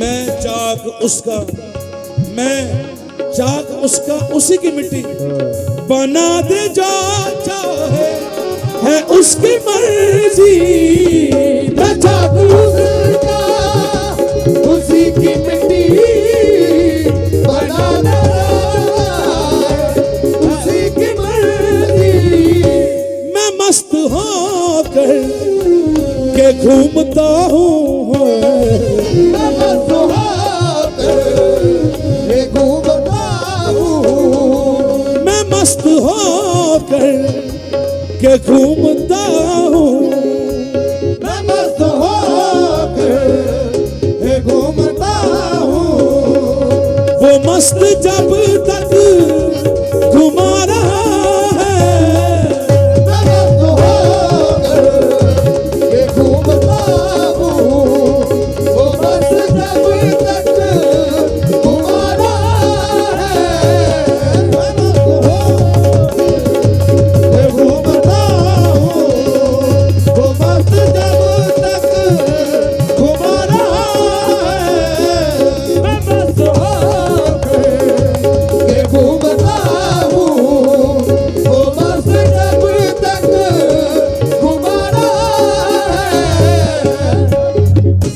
मैं चाक उसका, मैं चाक उसका, उसी की मिट्टी बना दे जा चाहे, है उसकी मर्ज़ी। की मिट्टी बना की मर्ज़ी। मैं मस्त होकर के घूमता हूँ। मैं कर के घूमता हूँ। वो मस्त जब ये